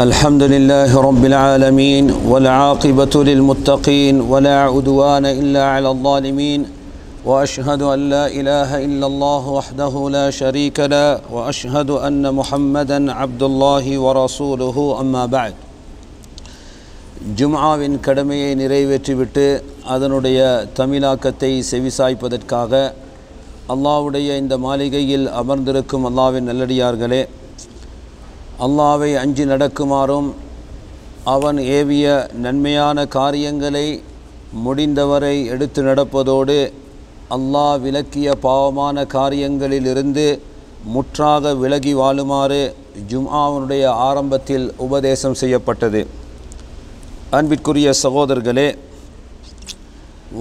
الحمد لله رب العالمين والعاقبة للمتقين ولا عدوان إلا على الظالمين وأشهد أن لا إله إلا الله وحده لا شريك له وأشهد أن محمدا عبد الله ورسوله أما بعد. ஜும்ஆவின் கடமையை நிறைவேற்றிவிட்டு அதனுடைய தமிழாக்கத்தை செவிசாய்ப்பதற்காக அல்லாவுடைய இந்த மாளிகையில் அமர்ந்திருக்கும் அல்லாவின் நல்லடியார்களே அல்லாவை அஞ்சு நடக்குமாறும் அவன் ஏவிய நன்மையான காரியங்களை முடிந்தவரை எடுத்து நடப்பதோடு அல்லாஹ் விளக்கிய பாவமான காரியங்களிலிருந்து முற்றாக விலகி வாழுமாறு ஜும்ஆவனுடைய ஆரம்பத்தில் உபதேசம் செய்யப்பட்டது. அன்பிற்குரிய சகோதரர்களே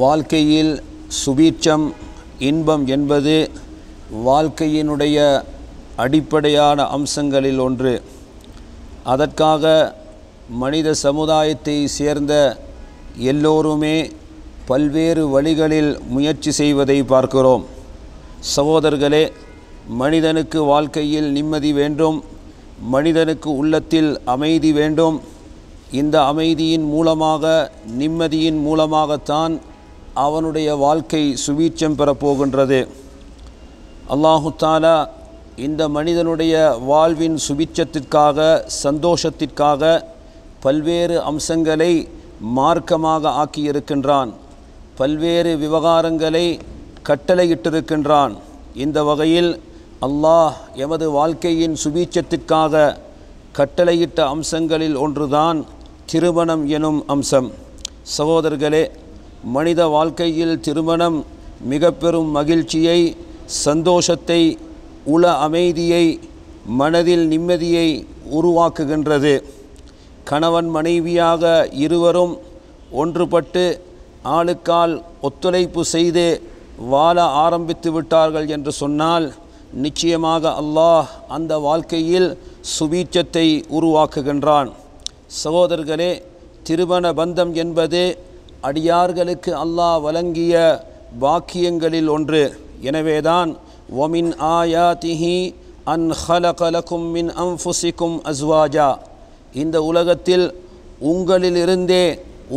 வாழ்க்கையில் சுபீட்சம் இன்பம் என்பது வாழ்க்கையினுடைய அடிப்படையான அம்சங்களில் ஒன்று. அதற்காக மனித சமுதாயத்தை சேர்ந்த எல்லோருமே பல்வேறு வழிகளில் முயற்சி செய்வதை பார்க்கிறோம். சகோதரர்களே மனிதனுக்கு வாழ்க்கையில் நிம்மதி வேண்டும் மனிதனுக்கு உள்ளத்தில் அமைதி வேண்டும். இந்த அமைதியின் மூலமாக நிம்மதியின் மூலமாகத்தான் அவனுடைய வாழ்க்கை சுபீட்சம் பெறப்போகின்றது. அல்லாஹு தாலா இந்த மனிதனுடைய வாழ்வின் சுபிச்சத்திற்காக சந்தோஷத்திற்காக பல்வேறு அம்சங்களை மார்க்கமாக ஆக்கியிருக்கின்றான். பல்வேறு விவகாரங்களை கட்டளையிட்டிருக்கின்றான். இந்த வகையில் அல்லாஹ் எமது வாழ்க்கையின் சுபீட்சத்திற்காக கட்டளையிட்ட அம்சங்களில் ஒன்றுதான் திருமணம் எனும் அம்சம். சகோதரர்களே மனித வாழ்க்கையில் திருமணம் மிக பெரும் மகிழ்ச்சியை சந்தோஷத்தை உள அமைதியை மனதில் நிம்மதியை உருவாக்குகின்றது. கணவன் மனைவியாக இருவரும் ஒன்றுபட்டு ஆளுக்கால் ஒத்துழைப்பு செய்து வாழ ஆரம்பித்து விட்டார்கள் என்று சொன்னால் நிச்சயமாக அல்லாஹ் அந்த வாழ்க்கையில் சுபீட்சத்தை உருவாக்குகின்றான். சகோதரர்களே திருமண பந்தம் என்பது அடியார்களுக்கு அல்லாஹ் வழங்கிய பாக்கியங்களில் ஒன்று. எனவேதான் ومن آياته أن அன் لكم மின் அம்ஃபுசிக்கும் அஸ்வாஜா இந்த உலகத்தில் உங்களிலிருந்தே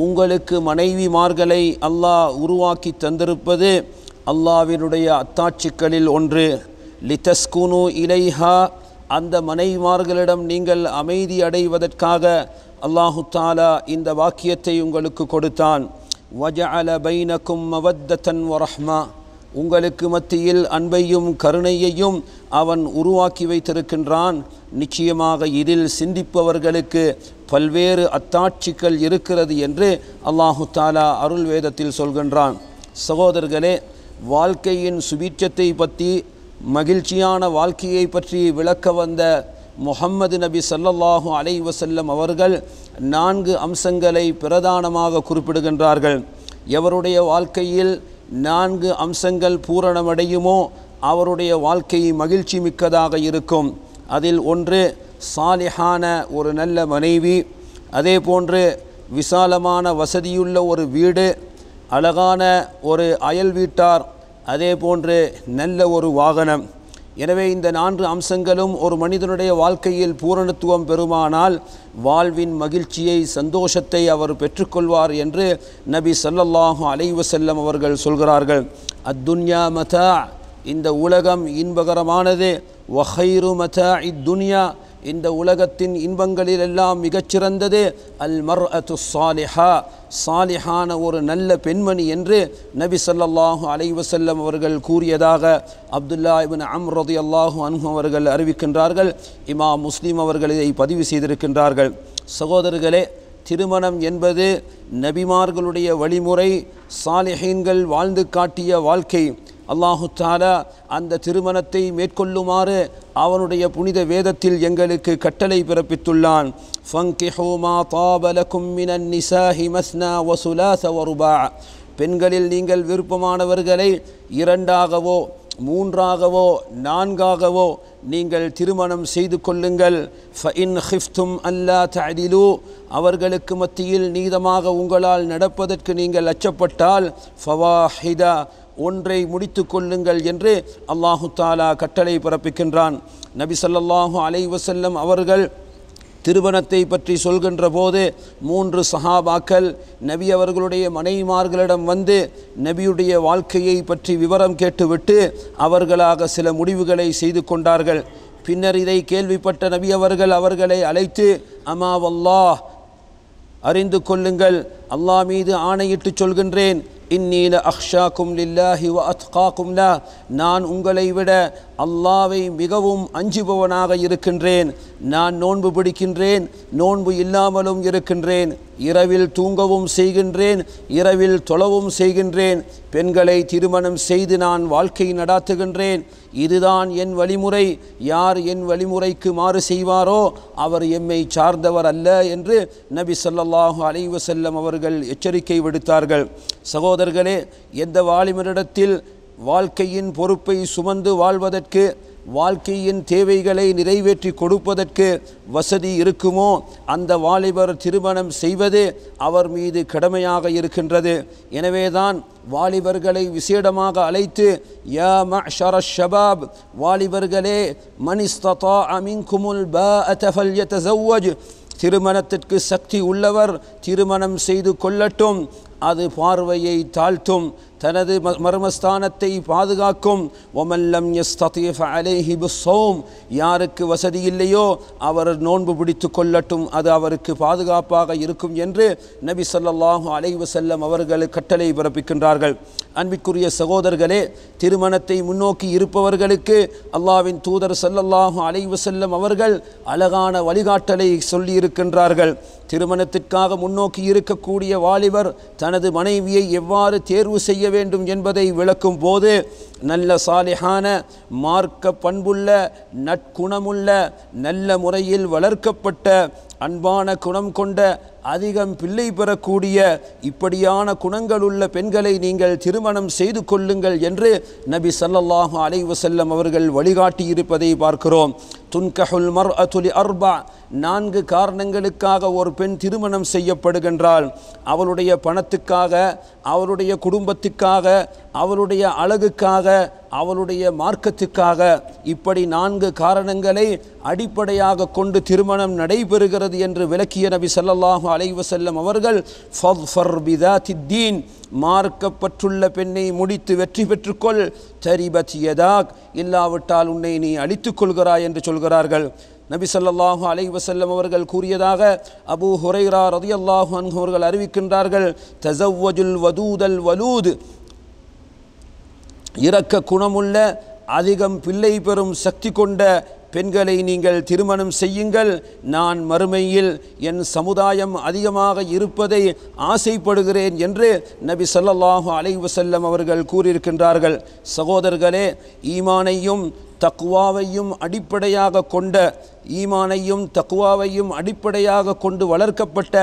உங்களுக்கு மனைவிமார்களை அல்லாஹ் உருவாக்கி தந்திருப்பது அல்லாவினுடைய அத்தாட்சிகளில் ஒன்று. லிதஸ்குனு இலைஹா அந்த மனைவிமார்களிடம் நீங்கள் அமைதி அடைவதற்காக அல்லாஹு தாலா இந்த வாக்கியத்தை உங்களுக்கு கொடுத்தான். வஜஅல பைனக்கும் மவத்தன் வரஹ்மா. உங்களுக்கு மத்தியில் அன்பையும் கருணையையும் அவன் உருவாக்கி வைத்திருக்கின்றான். நிச்சயமாக இதில் சிந்திப்பவர்களுக்கு பல்வேறு அத்தாட்சிகள் இருக்கிறது என்று அல்லாஹு தாலா அருள் வேதத்தில் சொல்கின்றான். சகோதரர்களே வாழ்க்கையின் சுபீட்சத்தை பற்றி மகிழ்ச்சியான வாழ்க்கையை பற்றி விளக்க வந்த முஹம்மது நபி சல்லல்லாஹு அலை வசல்லம் அவர்கள் நான்கு அம்சங்களை பிரதானமாக குறிப்பிடுகின்றார்கள். எவருடைய வாழ்க்கையில் நான்கு அம்சங்கள் பூரணமடையுமோ அவருடைய வாழ்க்கை மகிழ்ச்சி மிக்கதாக இருக்கும். அதில் ஒன்று சாலிஹான ஒரு நல்ல மனைவி. அதே போன்று விசாலமான வசதியுள்ள ஒரு வீடு. அழகான ஒரு அயல் வீட்டார். அதே போன்று நல்ல ஒரு வாகனம். எனவே இந்த நான்கு அம்சங்களும் ஒரு மனிதனுடைய வாழ்க்கையில் பூரணத்துவம் பெறுமானால் வாழ்வின் மகிழ்ச்சியை சந்தோஷத்தை அவர் பெற்றுக்கொள்வார் என்று நபி சல்லல்லாஹு அலைவசல்லம் அவர்கள் சொல்கிறார்கள். அத்துன்யா மதா இந்த உலகம் இன்பகரமானது. வஹைரு மதா இத்துன்யா இந்த உலகத்தின் இன்பங்களில் எல்லாம் மிகச்சிறந்தது அல் மர் அத்து சாலிஹா சாலிஹான ஒரு நல்ல பெண்மணி என்று நபி சல்லாஹூ அலைவசல்லம் அவர்கள் கூறியதாக அப்துல்லா இபின் அம்ரதி அல்லாஹூ அன்ஹு அவர்கள் அறிவிக்கின்றார்கள். இமா முஸ்லீம் அவர்கள் இதை பதிவு செய்திருக்கின்றார்கள். சகோதரர்களே திருமணம் என்பது நபிமார்களுடைய வழிமுறை சாலிஹீன்கள் வாழ்ந்து காட்டிய வாழ்க்கை. அல்லாஹு தாலா அந்த திருமணத்தை மேற்கொள்ளுமாறு அவனுடைய புனித வேதத்தில் எங்களுக்கு கட்டளை பிறப்பித்துள்ளான். பெண்களில் நீங்கள் விருப்பமானவர்களை இரண்டாகவோ மூன்றாகவோ நான்காகவோ நீங்கள் திருமணம் செய்து கொள்ளுங்கள். ஃபஇன் ஹிஃப்தும் அல்லா தடிலு அவர்களுக்கு மத்தியில் நீதமாக உங்களால் நடப்பதற்கு நீங்கள் அச்சப்பட்டால் ஃபவாஹிதா. ஒன்றை முடித்து கொள்ளுங்கள் என்று அல்லாஹு தாலா கட்டளை பிறப்பிக்கின்றான். நபி ஸல்லல்லாஹு அலைவசல்லம் அவர்கள் திருமணத்தை பற்றி சொல்கின்ற போது மூன்று சஹாபாக்கள் நபி அவர்களுடைய மனைவிமார்களிடம் வந்து நபியுடைய வாழ்க்கையை பற்றி விவரம் கேட்டுவிட்டு அவர்களாக சில முடிவுகளை செய்து கொண்டார்கள். பின்னர் இதை கேள்விப்பட்ட நபி அவர்கள் அவர்களை அழைத்து அமாவல்லா அறிந்து கொள்ளுங்கள். அல்லாஹ் மீது ஆணையிட்டு சொல்கின்றேன். இன்னீல அக்ஷாக்கும் லில்லாஹி வ அத்காக்கும் லா. நான் உங்களை விட அல்லாவை மிகவும் அஞ்சுபவனாக இருக்கின்றேன். நான் நோன்பு பிடிக்கின்றேன் நோன்பு இல்லாமலும் இருக்கின்றேன். இரவில் தூங்கவும் செய்கின்றேன் இரவில் தொழவும் செய்கின்றேன். பெண்களை திருமணம் செய்து நான் வாழ்க்கை நடாத்துகின்றேன். இதுதான் என் வழிமுறை. யார் என் வழிமுறைக்கு மாறு செய்வாரோ அவர் எம்மை சார்ந்தவர் அல்ல என்று நபி ஸல்லல்லாஹு அலைவசல்லம் அவர்கள் எச்சரிக்கை விடுத்தார்கள். சகோதரர்களே எந்த வாலிபரிடத்தில் வாழ்க்கையின் பொறுப்பை சுமந்து வாழ்வதற்கு வாழ்க்கையின் தேவைகளை நிறைவேற்றி கொடுப்பதற்கு வசதி இருக்குமோ அந்த வாலிபர் திருமணம் செய்வது அவர் மீது கடமையாக இருக்கின்றது. எனவேதான் வாலிபர்களை விசேடமாக அழைத்து யா மஅஷர ஷபாப் வாலிபர்களே மனிஸ்ததா அமின்குமுல் ப ஃபல்யதஸவ்வஜ். திருமணத்திற்கு சக்தி உள்ளவர் திருமணம் செய்து கொள்ளட்டும் அது பார்வையை தாழ்த்தும். தனது ம- மர்மஸ்தானத்தை பாதுகாக்கும். ஒமல்லம் எஸ்தீஃப் அலேஹி பிஸ்ஸௌம். யாருக்கு வசதி இல்லையோ அவர் நோன்பு பிடித்து கொள்ளட்டும். அது அவருக்கு பாதுகாப்பாக இருக்கும் என்று நபி ஸல்லல்லாஹு அலைஹி வஸல்லம் அவர்கள் கட்டளை பிறப்பிக்கின்றார்கள். அன்பிற்குரிய சகோதரர்களே திருமணத்தை முன்னோக்கி இருப்பவர்களுக்கு அல்லாவின் தூதர் சல்லல்லாஹு அலைஹி வஸல்லம் அவர்கள் அழகான வழிகாட்டலை சொல்லியிருக்கின்றார்கள். திருமணத்திற்காக முன்னோக்கி இருக்கக்கூடிய வாலிபர் தனது மனைவியை எவ்வாறு தேர்வு செய்ய வேண்டும் என்பதை விளக்கும் போது நல்ல சாலிஹான மார்க்க பண்புள்ள நற்குணமுள்ள நல்ல முறையில் வளர்க்கப்பட்ட அன்பான குணம் கொண்ட அதிகம் பிள்ளை பெறக்கூடிய இப்படியான குணங்கள் உள்ள பெண்களை நீங்கள் திருமணம் செய்து கொள்ளுங்கள் என்று நபி சல்லல்லாஹு அலைவசல்லம் அவர்கள் வழிகாட்டியிருப்பதை பார்க்கிறோம். துன்கஹுல் மர் அத்துலி அர்பா நான்கு காரணங்களுக்காக ஒரு பெண் திருமணம் செய்யப்படுகின்றாள். அவளுடைய பணத்துக்காக அவளுடைய குடும்பத்துக்காக அவளுடைய அழகுக்காக அவளுடைய மார்க்கத்துக்காக இப்படி நான்கு காரணங்களை அடிப்படையாக கொண்டு திருமணம் நடைபெறுகிறது என்று விளக்கிய நபி ஸல்லல்லாஹு அலைஹி வஸல்லம் அவர்கள் ஃபர்பிதா பிதாத்தித்தீன் மார்க்கப்பற்றுள்ள பெண்ணை முடித்து வெற்றி பெற்றுக்கொள் தரிபத் யதாக் இல்லாவிட்டால் உன்னை நீ அழித்துக் கொள்கிறாய் என்று சொல்கிறார்கள். நபி ஸல்லல்லாஹு அலை வசல்லம் அவர்கள் கூறியதாக அபு ஹுரைரா ரதியல்லாஹு அன்ஹு அவர்கள் அறிவிக்கின்றார்கள் தசவ்வஜுல் வதூதல் வலூது இறக்க குணமுள்ள அதிகம் பிள்ளை பெறும் சக்தி கொண்ட பெண்களை நீங்கள் திருமணம் செய்யுங்கள். நான் மறுமையில் என் சமுதாயம் அதிகமாக இருப்பதை ஆசைப்படுகிறேன் என்று நபி சொல்லல்லாஹு அலைவசல்லம் அவர்கள் கூறியிருக்கின்றார்கள். சகோதரர்களே ஈமானையும் தக்குவாவையும் அடிப்படையாக கொண்ட ஈமானையும் தக்குவாவையும் அடிப்படையாக கொண்டு வளர்க்கப்பட்ட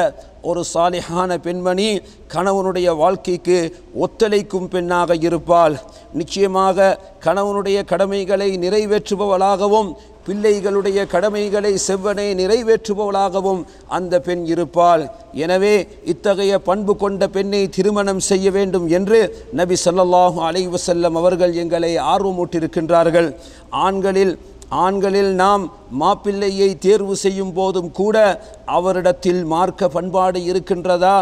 ஒரு சாலிஹான பெண்மணி கணவனுடைய வாழ்க்கைக்கு ஒத்துழைக்கும் பெண்ணாக இருப்பாள். நிச்சயமாக கணவனுடைய கடமைகளை நிறைவேற்றுபவளாகவும் பிள்ளைகளுடைய கடமைகளை செவ்வனை நிறைவேற்றுபவளாகவும் அந்த பெண் இருப்பாள். எனவே இத்தகைய பண்பு கொண்ட பெண்ணை திருமணம் செய்ய வேண்டும் என்று நபி ஸல்லல்லாஹு அலைவசல்லம் அவர்கள் எங்களை ஆர்வமூட்டிருக்கின்றார்கள் ஆண்களில் ஆண்களில் நாம் மாப்பிள்ளையை தேர்வு செய்யும் போதும் கூட அவரிடத்தில் மார்க்க பண்பாடு இருக்கின்றதா?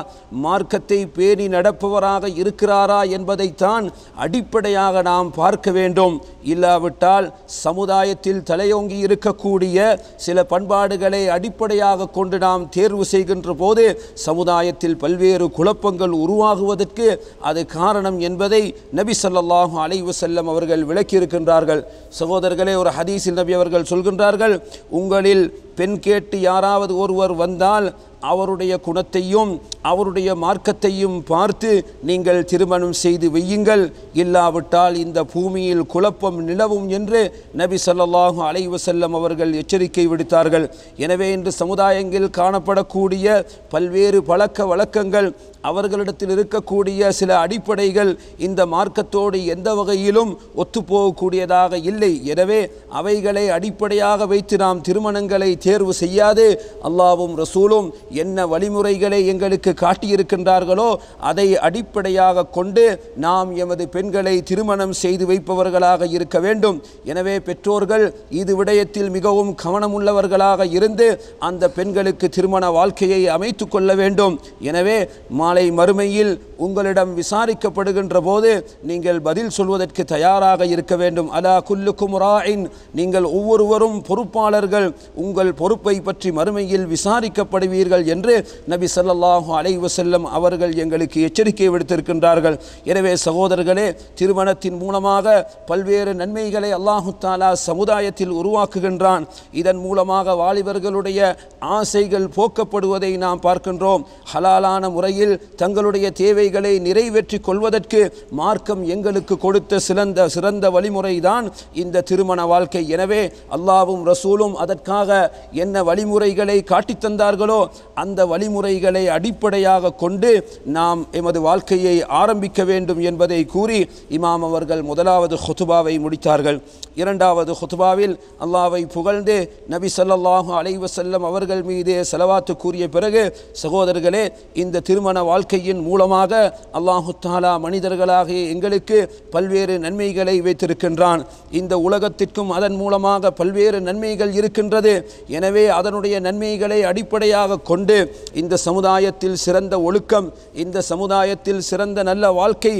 மார்க்கத்தை பேணி நடப்பவராக இருக்கிறாரா என்பதைத்தான் அடிப்படையாக நாம் பார்க்க வேண்டும். இல்லாவிட்டால் சமுதாயத்தில் தலையோங்கி இருக்கக்கூடிய சில பண்பாடுகளை அடிப்படையாக கொண்டு நாம் தேர்வு செய்கின்ற போது சமுதாயத்தில் பல்வேறு குழப்பங்கள் உருவாகுவதற்கு அது காரணம் என்பதை நபி சொல்லாஹு அலைவசல்லம் அவர்கள் விளக்கியிருக்கின்றார்கள். சகோதரர்களே ஒரு ஹதீஸில் நபி அவர்கள் சொல்கின்றார்கள் உங்களில் பெண் கேட்டு யாராவது ஒருவர் வந்தால் அவருடைய குணத்தையும் அவருடைய மார்க்கத்தையும் பார்த்து நீங்கள் திருமணம் செய்து வையுங்கள். இல்லாவிட்டால் இந்த பூமியில் குழப்பம் நிலவும் என்று நபி சொல்லாஹு அலைவசல்லம் அவர்கள் எச்சரிக்கை விடுத்தார்கள். எனவே இன்று சமுதாயங்களில் காணப்படக்கூடிய பல்வேறு பழக்க வழக்கங்கள் அவர்களிடத்தில் இருக்கக்கூடிய சில அடிப்படைகள் இந்த மார்க்கத்தோடு எந்த வகையிலும் ஒத்துப்போகக்கூடியதாக இல்லை. எனவே அவைகளை அடிப்படையாக வைத்து நாம் திருமணங்களை தேர்வு செய்யாது. அல்லாவும் ரசூலும் என்ன வழிமுறைகளை எங்களுக்கு காட்டியிருக்கின்றார்களோ அதை அடிப்படையாக கொண்டு நாம் எமது பெண்களை திருமணம் செய்து வைப்பவர்களாக இருக்க வேண்டும். எனவே பெற்றோர்கள் இது விடயத்தில் மிகவும் கவனமுள்ளவர்களாக இருந்து அந்த பெண்களுக்கு திருமண வாழ்க்கையை அமைத்து கொள்ள வேண்டும். எனவே மாலை மறுமையில் உங்களிடம் விசாரிக்கப்படுகின்ற போது நீங்கள் பதில் சொல்வதற்கு தயாராக இருக்க வேண்டும். அலா குல்லுக்கும் ராயின் நீங்கள் ஒவ்வொருவரும் பொறுப்பாளர்கள். உங்கள் பொறுப்பை பற்றி மறுமையில் விசாரிக்கப்படுவீர்கள். என்று நபி சல்லாஹூ அலைஹி வஸல்லம் அவர்கள் எங்களுக்கு எச்சரிக்கை விடுத்திருக்கின்றார்கள். எனவே சகோதரர்களே திருமணத்தின் மூலமாக பல்வேறு நன்மைகளை அல்லாஹு தாலா சமுதாயத்தில் உருவாக்குகின்றான். இதன் மூலமாக வாலிபர்களுடைய ஆசைகள் போக்கப்படுவதை நாம் பார்க்கின்றோம். ஹலாலான முறையில் தங்களுடைய தேவைகளை நிறைவேற்றிக் கொள்வதற்கு மார்க்கம் எங்களுக்கு கொடுத்த சிறந்த சிறந்த வழிமுறைதான் இந்த திருமண வாழ்க்கை. எனவே அல்லாவும் ரசூலும் அதற்காக என்ன வழிமுறைகளை காட்டித் தந்தார்களோ அந்த வழிமுறைகளை அடிப்படையாக கொண்டு நாம் எமது வாழ்க்கையை ஆரம்பிக்க வேண்டும் என்பதை கூறி இமாம் அவர்கள் முதலாவது ஹொத்துபாவை முடித்தார்கள். இரண்டாவது ஹொத்துபாவில் அல்லாவை புகழ்ந்து நபி ஸல்லல்லாஹு அலைவசல்லம் அவர்கள் மீது செலவாத்து கூறிய பிறகு சகோதரர்களே இந்த திருமண வாழ்க்கையின் மூலமாக அல்லாஹு தாலா மனிதர்களாக எங்களுக்கு பல்வேறு நன்மைகளை வைத்திருக்கின்றான். இந்த உலகத்திற்கும் அதன் மூலமாக பல்வேறு நன்மைகள் இருக்கின்றது. எனவே அதனுடைய நன்மைகளை அடிப்படையாக கொண்டு இந்த சமுதாயத்தில் சிறந்த ஒழுக்கம் இந்த சமுதாயத்தில் சிறந்த நல்ல வாழ்க்கை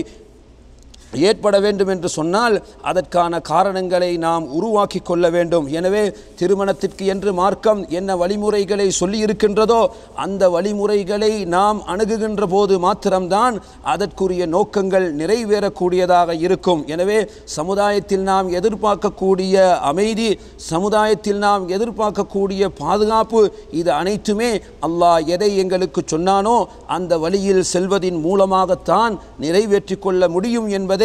ஏற்பட வேண்டும் என்று சொன்னால் அதற்கான காரணங்களை நாம் உருவாக்கி கொள்ள வேண்டும். எனவே திருமணத்திற்கு என்று மார்க்கம் என்ன வழிமுறைகளை சொல்லி இருக்கின்றதோ அந்த வழிமுறைகளை நாம் அணுகுகின்ற போது மாத்திரம்தான் அதற்குரிய நோக்கங்கள் நிறைவேறக்கூடியதாக இருக்கும். எனவே சமுதாயத்தில் நாம் எதிர்பார்க்கக்கூடிய அமைதி சமுதாயத்தில் நாம் எதிர்பார்க்கக்கூடிய பாதுகாப்பு இது அனைத்துமே அல்லாஹ் எதை எங்களுக்கு சொன்னானோ அந்த வழியில் செல்வதின் மூலமாகத்தான் நிறைவேற்றிக் கொள்ள முடியும் என்பதை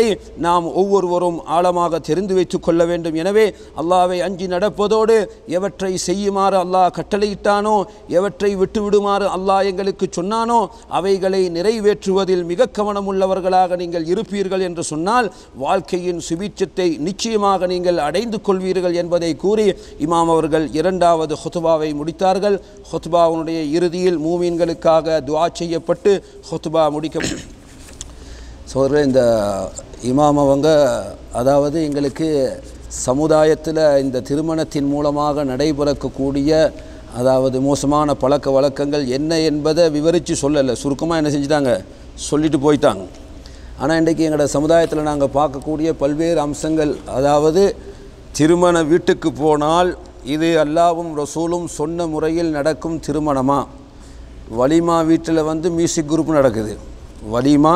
நாம் ஒவ்வொருவரும் ஆழமாக தெரிந்து வைத்துக் கொள்ள வேண்டும். எனவே அல்லாவை அஞ்சி நடப்பதோடு எவற்றை செய்யுமாறு அல்லாஹ் கட்டளையிட்டானோ எவற்றை விட்டுவிடுமாறு அல்லாஹ் எங்களுக்கு சொன்னானோ அவைகளை நிறைவேற்றுவதில் மிக கவனமுள்ளவர்களாக நீங்கள் இருப்பீர்கள் என்று சொன்னால் வாழ்க்கையின் சுபீட்சத்தை நிச்சயமாக நீங்கள் அடைந்து கொள்வீர்கள் என்பதை கூறி இமாம் அவர்கள் இரண்டாவது ஹொத்துபாவை முடித்தார்கள். ஹொத்துபாவுடைய இறுதியில் மூமீன்களுக்காக துவா செய்யப்பட்டு ஹொத்துபா முடிக்க சோதரே இந்த இமாம் அவங்க அதாவது எங்களுக்கு சமுதாயத்தில் இந்த திருமணத்தின் மூலமாக நடைபெறக்கூடிய அதாவது மோசமான பழக்க வழக்கங்கள் என்ன என்பதை விவரித்து சொல்லலை. சுருக்கமாக என்ன செஞ்சுட்டாங்க? சொல்லிட்டு போயிட்டாங்க. ஆனால் இன்றைக்கி எங்களோட சமுதாயத்தில் நாங்கள் பார்க்கக்கூடிய பல்வேறு அம்சங்கள் அதாவது திருமண வீட்டுக்கு போனால் இது அல்லாவும் ரசூலும் சொன்ன முறையில் நடக்கும் திருமணமாக வலிமா வீட்டில் வந்து மியூசிக் குரூப் நடக்குது. வலிமா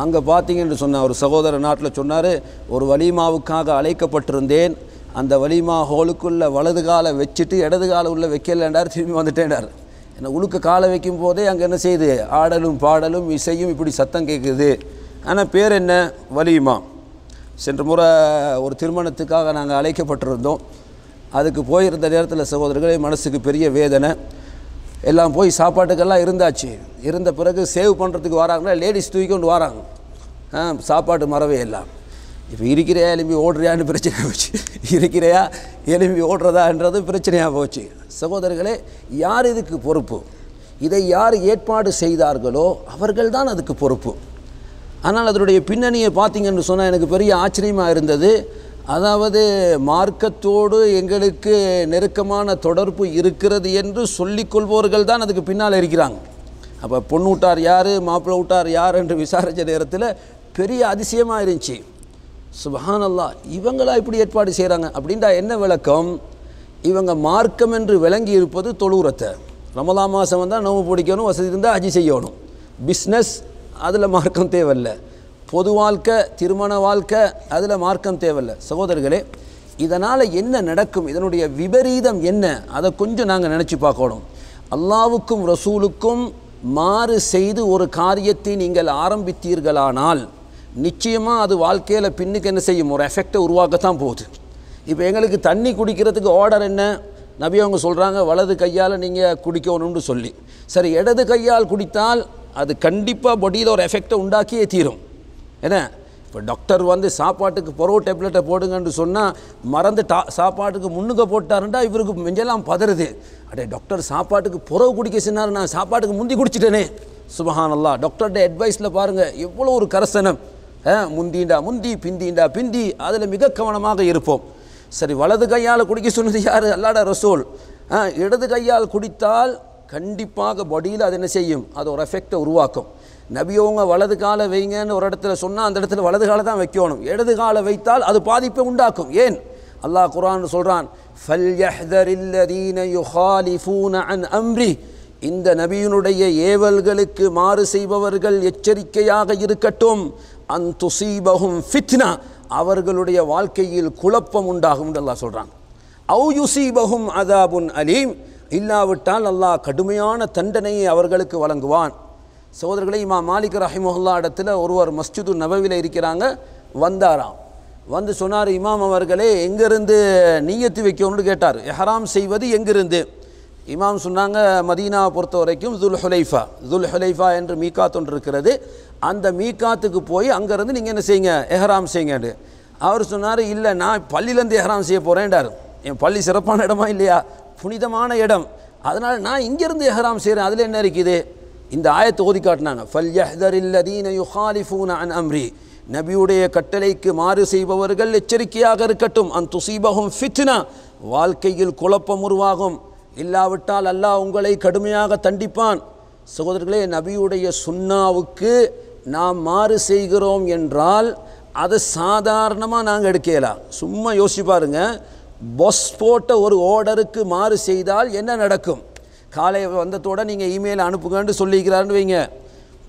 அங்கே பார்த்தீங்கன்னு சொன்ன ஒரு சகோதரர் நாட்டில் சொன்னார் ஒரு வலிமாவுக்காக அழைக்கப்பட்டிருந்தேன். அந்த வலிமா ஹோலுக்குள்ளே வலது காலை வச்சுட்டு இடது காலை உள்ளே வைக்கலன்றார் திரும்பி வந்துட்டேன்டார் என்ன உழுக்க காலை வைக்கும் போதே அங்கே என்ன செய்யுது ஆடலும் பாடலும் இசையும் இப்படி சத்தம் கேட்குது ஆனால் பேர் என்ன? வலிமா. சென்ற முறை ஒரு திருமணத்துக்காக நாங்கள் அழைக்கப்பட்டிருந்தோம். அதுக்கு போயிருந்த நேரத்தில் சகோதரர்களே மனசுக்கு பெரிய வேதனை. எல்லாம் போய் சாப்பாட்டுக்கெல்லாம் இருந்தாச்சு. இருந்த பிறகு சேவ் பண்ணுறதுக்கு வராங்கன்னா லேடிஸ் தூக்கி கொண்டு வராங்க. ஆ சாப்பாட்டு மறவே எல்லாம் இப்போ இருக்கிறையா எலும்பி ஓடுறியான்னு பிரச்சனை போச்சு. இருக்கிறையா எலும்பி ஓடுறதான்றது பிரச்சனையாக போச்சு. சகோதரர்களே யார் இதுக்கு பொறுப்பு? இதை யார் ஏற்பாடு செய்தார்களோ அவர்கள் தான் அதுக்கு பொறுப்பு. ஆனால் அதனுடைய பின்னணியை பார்த்தீங்கன்னு சொன்னால் எனக்கு பெரிய ஆச்சரியமாக இருந்தது. அதாவது மார்க்கத்தோடு எங்களுக்கு நெருக்கமான தொடர்பு இருக்கிறது என்று சொல்லிக்கொள்பவர்கள் தான் அதுக்கு பின்னால் இருக்கிறாங்க. அப்போ பொண்ணு விட்டார் யார் மாப்பிள்ளை விட்டார் யார் என்று விசாரித்த நேரத்தில் பெரிய அதிசயமாக இருந்துச்சு. சுபஹானல்லா இவங்களா இப்படி ஏற்பாடு செய்கிறாங்க அப்படின்டா என்ன விளக்கம்? இவங்க மார்க்கம் என்று விளங்கி இருப்பது தொழுவுரத்தை. ரமலா மாதம் வந்தால் நோவு பிடிக்கணும் வசதி இருந்தால் அஜி செய்யணும். பிஸ்னஸ் அதில் மார்க்கம் தேவையில்லை. பொது வாழ்க்கை திருமண வாழ்க்கை அதில் மார்க்கம் தேவையில்லை. சகோதரர்களே இதனால் என்ன நடக்கும்? இதனுடைய விபரீதம் என்ன? அதை கொஞ்சம் நாங்கள் நினச்சி பார்க்கணும். அல்லாவுக்கும் ரசூலுக்கும் மாறு செய்து ஒரு காரியத்தை நீங்கள் ஆரம்பித்தீர்களானால் நிச்சயமாக அது வாழ்க்கையில் பின்னுக்கு என்ன செய்யும்? ஒரு எஃபெக்டை உருவாக்கத்தான் போகுது. இப்போ எங்களுக்கு தண்ணி குடிக்கிறதுக்கு ஆர்டர் என்ன? நபி அவங்க சொல்கிறாங்க வலது கையால் நீங்கள் குடிக்கணும்னு சொல்லி. சரி இடது கையால் குடித்தால் அது கண்டிப்பாக பொடியில் ஒரு எஃபெக்டை உண்டாக்கியே தீரும். என்ன? இப்போ டாக்டர் வந்து சாப்பாட்டுக்கு பொறவு டேப்லெட்டை போடுங்கன்னு சொன்னால் மறந்து டா சாப்பாட்டுக்கு முன்னுக்க போட்டாருண்டா இவருக்கு நெஞ்செல்லாம் பதறுது. அடே டாக்டர் சாப்பாட்டுக்கு புறவு குடிக்க சொன்னார் நான் சாப்பாட்டுக்கு முந்தி குடிச்சிட்டேனே. சுபஹானல்லா டாக்டர்கிட்ட அட்வைஸில் பாருங்கள் எவ்வளோ ஒரு கரசனம். ஆ, முந்திண்டா முந்தி பிந்திண்டா பிந்தி அதில் மிக கவனமாக இருப்போம். சரி வலது கையால் குடிக்க சொன்னது யார்? அல்லாட ரசோல். ஆ, இடது கையால் குடித்தால் கண்டிப்பாக பாடியில் அது என்ன செய்யும்? அது ஒரு எஃபெக்டை உருவாக்கும். நபியவங்க வலது காலை வைங்கன்னு ஒரு இடத்துல சொன்னால் அந்த இடத்துல வலது காலை தான் வைக்கணும். இடது காலை வைத்தால் அது பாதிப்பை உண்டாக்கும். ஏன்? அல்லாஹ் குரான் சொல்கிறான் அம்ரி. இந்த நபியினுடைய ஏவல்களுக்கு மாறு செய்பவர்கள் எச்சரிக்கையாக இருக்கட்டும். அன் துசீபகும் ஃபித்னா. அவர்களுடைய வாழ்க்கையில் குழப்பம் உண்டாகும் என்று அல்லாஹ் சொல்கிறான் அவு யுசீபகும் அதாபுன் அலீம். இல்லாவிட்டால் அல்லாஹ் கடுமையான தண்டனையை அவர்களுக்கு வழங்குவான். சோதர்களை இமா மாலிக் ரஹிமஹுல்லா இடத்துல ஒருவர் மஸ்ஜிது நபவியில் இருக்கிறாங்க வந்தாராம். வந்து சொன்னார் இமாம் அவர்களே எங்கேருந்து நீயத்து வைக்கணும்னு கேட்டார். எஹராம் செய்வது எங்கிருந்து? இமாம் சொன்னாங்க மதீனாவை பொறுத்த வரைக்கும் துல் ஹுலைஃபா துல் ஹுலைஃபா என்று மீகாத் ஒன்று இருக்கிறது. அந்த மீகாத்துக்கு போய் அங்கேருந்து நீங்கள் என்ன செய்யுங்க? எஹராம் செய்யுங்கன்னு. அவர் சொன்னார் இல்லை நான் பள்ளியிலேருந்து எஹராம் செய்ய போகிறேன்டார் என் பள்ளி சிறப்பான இடமா இல்லையா? புனிதமான இடம். அதனால் நான் இங்கேருந்து எஹராம் செய்கிறேன் அதில் என்ன இருக்குது? இந்த ஆயத்தை ஓதி காட்டினாங்க. ஃபல்யஹ்தரில்லதீன யுஹாலிஃபூன அன் அம்ரி. நபியுடைய கட்டளைக்கு மாறு செய்பவர்கள் எச்சரிக்கையாக இருக்கட்டும். அன் துசீபகும் ஃபித்னா. வாழ்க்கையில் குழப்பம் உருவாகும். இல்லாவிட்டால் அல்லாஹ் உங்களை கடுமையாக தண்டிப்பான். சகோதரர்களே நபியுடைய சுன்னாவுக்கு நாம் மாறு செய்கிறோம் என்றால் அதை சாதாரணமாக நாங்கள் எடுக்கலாம் சும்மா யோசிச்சு பாருங்கள் பொஸ் போட்ட ஒரு ஓர்டருக்கு மாறு செய்தால் என்ன நடக்கும்? காலை வந்ததோட நீங்கள் இமெயில் அனுப்புங்கன்னு சொல்லிக்கிறாருன்னு வைங்க.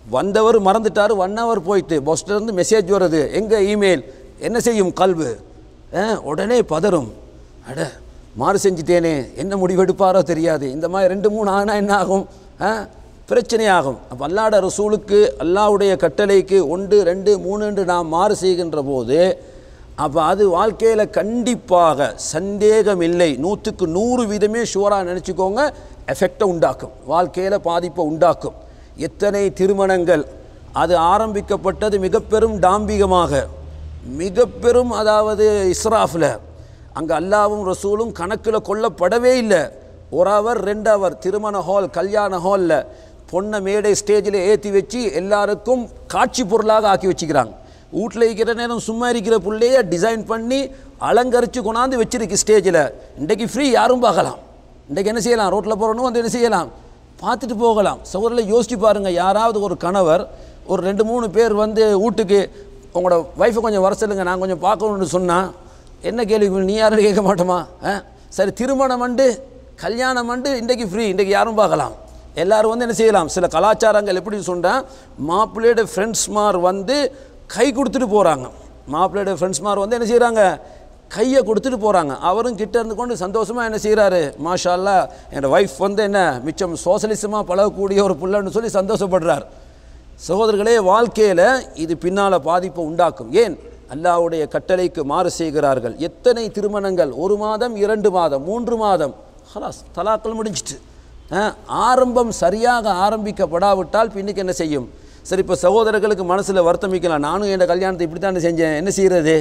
வந்தவர் மறந்துட்டார் ஒன் ஹவர் போயிட்டு பஸ்லேருந்து மெசேஜ் வருது. எங்கள் இமெயில் என்ன செய்யும் கல்வு? ஆ, உடனே பதறும். அட மாறு செஞ்சிட்டேனே என்ன முடிவெடுப்பாரோ தெரியாது. இந்த மாதிரி ரெண்டு மூணு ஆனால் என்ன ஆகும்? ஆ, பிரச்சனையாகும். அப்போ அல்லாட ரசூலுக்கு அல்லாவுடைய கட்டளைக்கு ஒன்று ரெண்டு மூணுன்று நாம் மாறு செய்கின்ற போது அப்போ அது வாழ்க்கையில் கண்டிப்பாக சந்தேகம் இல்லை நூற்றுக்கு நூறு வீதமே ஷுவராக நினச்சிக்கோங்க எஃபெக்டை உண்டாக்கும். வாழ்க்கையில் பாதிப்பை உண்டாக்கும். எத்தனை திருமணங்கள் அது ஆரம்பிக்கப்பட்டது மிக பெரும் டாம்பிகமாக. மிக பெரும் அதாவது இஸ்ராஃபில். அங்கே அல்லாவும் ரசூலும் கணக்கில் கொல்லப்படவே இல்லை. ஒரு அவர் ரெண்டு அவர் திருமண ஹால் கல்யாண ஹாலில் பொண்ணை மேடை ஸ்டேஜில் ஏற்றி வச்சு எல்லாருக்கும் காட்சி பொருளாக ஆக்கி வச்சுக்கிறாங்க. வீட்டில் இருக்கிற நேரம் சும்மா இருக்கிற புள்ளைய டிசைன் பண்ணி அலங்கரித்து கொண்டாந்து வச்சிருக்கு ஸ்டேஜில் இன்றைக்கு ஃப்ரீ யாரும் பார்க்கலாம். இன்றைக்கு என்ன செய்யலாம்? ரோட்டில் போகிறவனும் வந்து என்ன செய்யலாம்? பார்த்துட்டு போகலாம். சகோதரில் யோசிச்சு பாருங்கள் யாராவது ஒரு கணவர் ஒரு ரெண்டு மூணு பேர் வந்து வீட்டுக்கு உங்களோட ஒய்ஃபை கொஞ்சம் வர சொல்லுங்க. நான் கொஞ்சம் பார்க்கணும்னு சொன்னால் என்ன கேள்வி? நீ யாரும் கேட்க மாட்டோமா? ஆ? சரி திருமணம் அண்டு கல்யாணம் வந்து இன்றைக்கு ஃப்ரீ இன்றைக்கு யாரும் பார்க்கலாம். எல்லோரும் வந்து என்ன செய்யலாம்? சில கலாச்சாரங்கள் எப்படி சொன்னால் மாப்பிள்ளையோட ஃப்ரெண்ட்ஸ்மார் வந்து கை கொடுத்துட்டு போகிறாங்க மாப்பிள்ளையோட ஃப்ரெண்ட்ஸ்மார் வந்து என்ன செய்கிறாங்க கையை கொடுத்துட்டு போகிறாங்க அவரும் கிட்ட இருந்து கொண்டு சந்தோஷமாக என்ன செய்கிறாரு மாஷா என்னோடய ஒய்ஃப் வந்து என்ன மிச்சம் சோசலிசமாக பழகக்கூடிய ஒரு புள்ளன்னு சொல்லி சந்தோஷப்படுறார். சகோதரர்களே வாழ்க்கையில் இது பின்னால் பாதிப்பை உண்டாக்கும். ஏன்? அல்லாஹ்வுடைய கட்டளைக்கு மாறு செய்கிறார்கள். எத்தனை திருமணங்கள்? ஒரு மாதம் இரண்டு மாதம் மூன்று மாதம். ஹலாஸ் தலாக்கள் முடிஞ்சிட்டு ஆரம்பம் சரியாக ஆரம்பிக்கப்படாவிட்டால் பின்னுக்கு என்ன செய்யும்? சரி இப்போ சகோதரர்களுக்கு மனசில் வருத்தமிக்கலாம் நானும் என் கல்யாணத்தை இப்படி தான் செஞ்சேன். என்ன செய்கிறது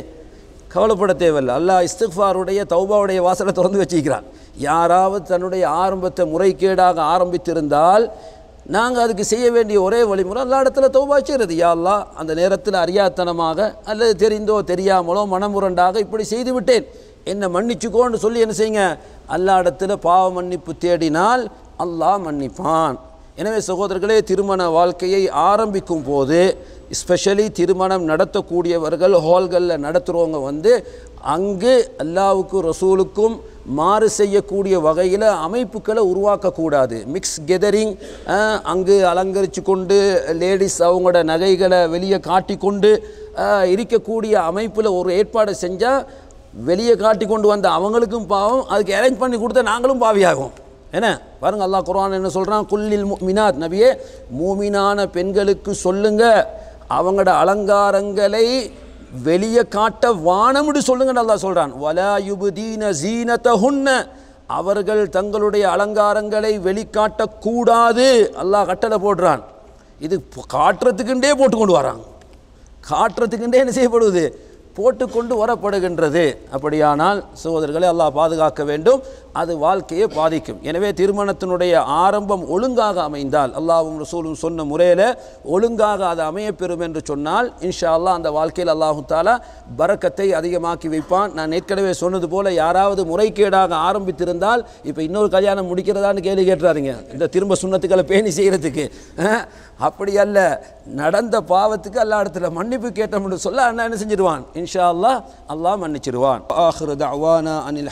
கவலைப்பட தேவையில்லை. அல்லாஹ் இஸ்துஃபாருடைய தௌபாவுடைய வாசலை திறந்து வச்சிருக்கிறான். யாராவது தன்னுடைய ஆரம்பத்தை முறைகேடாக ஆரம்பித்திருந்தால் நாங்கள் அதுக்கு செய்ய வேண்டிய ஒரே வழிமுறை எல்லா இடத்துல தௌபா யாழ்லா அந்த நேரத்தில் அறியாத்தனமாக அல்லது தெரிந்தோ தெரியாமலோ மனமுரண்டாக இப்படி செய்து விட்டேன். என்னை மன்னிச்சுக்கோன்னு சொல்லி என்ன செய்யுங்க? அல்லா இடத்துல பாவ மன்னிப்பு தேடினால் அல்லாஹ் மன்னிப்பான். எனவே சகோதரர்களே திருமண வாழ்க்கையை ஆரம்பிக்கும் போது ஸ்பெஷலி திருமணம் நடத்தக்கூடியவர்கள் ஹால்களில் நடத்துகிறவங்க வந்து அங்கு அல்லாவுக்கும் ரசூலுக்கும் மாறு செய்யக்கூடிய வகையில் அமைப்புகளை உருவாக்கக்கூடாது. மிக்ஸ் கெதரிங் அங்கு அலங்கரித்து கொண்டு லேடிஸ் அவங்களோட நகைகளை வெளியே காட்டி கொண்டு இருக்கக்கூடிய அமைப்பில் ஒரு ஏற்பாடு செஞ்சால் வெளியே காட்டி கொண்டு வந்த அவங்களுக்கும் பாவம் அதுக்கு அரேஞ்ச் பண்ணி கொடுத்த நாங்களும் பாவியாகும். என்ன? பாருங்க அல்லாஹ் குரான் என்ன சொல்கிறான் குல்லில் மினாத் நபியே மூமினான பெண்களுக்கு சொல்லுங்க. அவங்களோட அலங்காரங்களை வெளியே காட்ட வானம்னு சொல்லுங்க நல்லா சொல்கிறான் வலாயுபுதீன ஜீனத்தஹுன்ன அவர்கள் தங்களுடைய அலங்காரங்களை வெளிக்காட்டக்கூடாது. அல்லாஹ் கட்டளை போடுறான். இது காட்டுறதுக்குண்டே போட்டு கொண்டு வராங்க. காட்டுறதுக்குண்டே என்ன செய்யப்படுவது போட்டுக்கொண்டு வரப்படுகின்றது. அப்படியானால் சகோதரர்களை அல்லாஹ் பாதுகாக்க வேண்டும். அது வாழ்க்கையை பாதிக்கும். எனவே திருமணத்தினுடைய ஆரம்பம் ஒழுங்காக அமைந்தால் அல்லாஹும் ரசூலும் சொன்ன முறையில் ஒழுங்காக அது அமையப்பெறும் என்று சொன்னால் இன்ஷா அல்லாஹ் அந்த வாழ்க்கையில் அல்லாஹு தாலா பரக்கத்தை அதிகமாக்கி வைப்பான். நான் ஏற்கனவே சொன்னது போல் யாராவது முறைகேடாக ஆரம்பித்திருந்தால் இப்போ இன்னொரு கல்யாணம் முடிக்கிறதான்னு கேள்வி கேட்டுறாருங்க இந்த திரும்ப சுண்ணத்துக்களை பேணி செய்கிறதுக்கு அப்படி அல்ல. நடந்த பாவத்துக்கு அல்லா இடத்துல மன்னிப்பு கேட்டோம்னு சொல்ல அண்ணா என்ன செஞ்சிருவான்? இன்ஷா அல்லாஹ் அல்லாஹ் மன்னிச்சிருவான். ஆஹிரு தஅவானா அனில்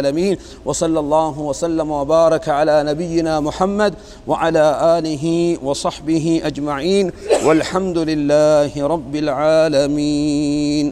العالمين وصلى الله وسلم وبارك على نبينا محمد وعلى آله وصحبه أجمعين والحمد لله رب العالمين.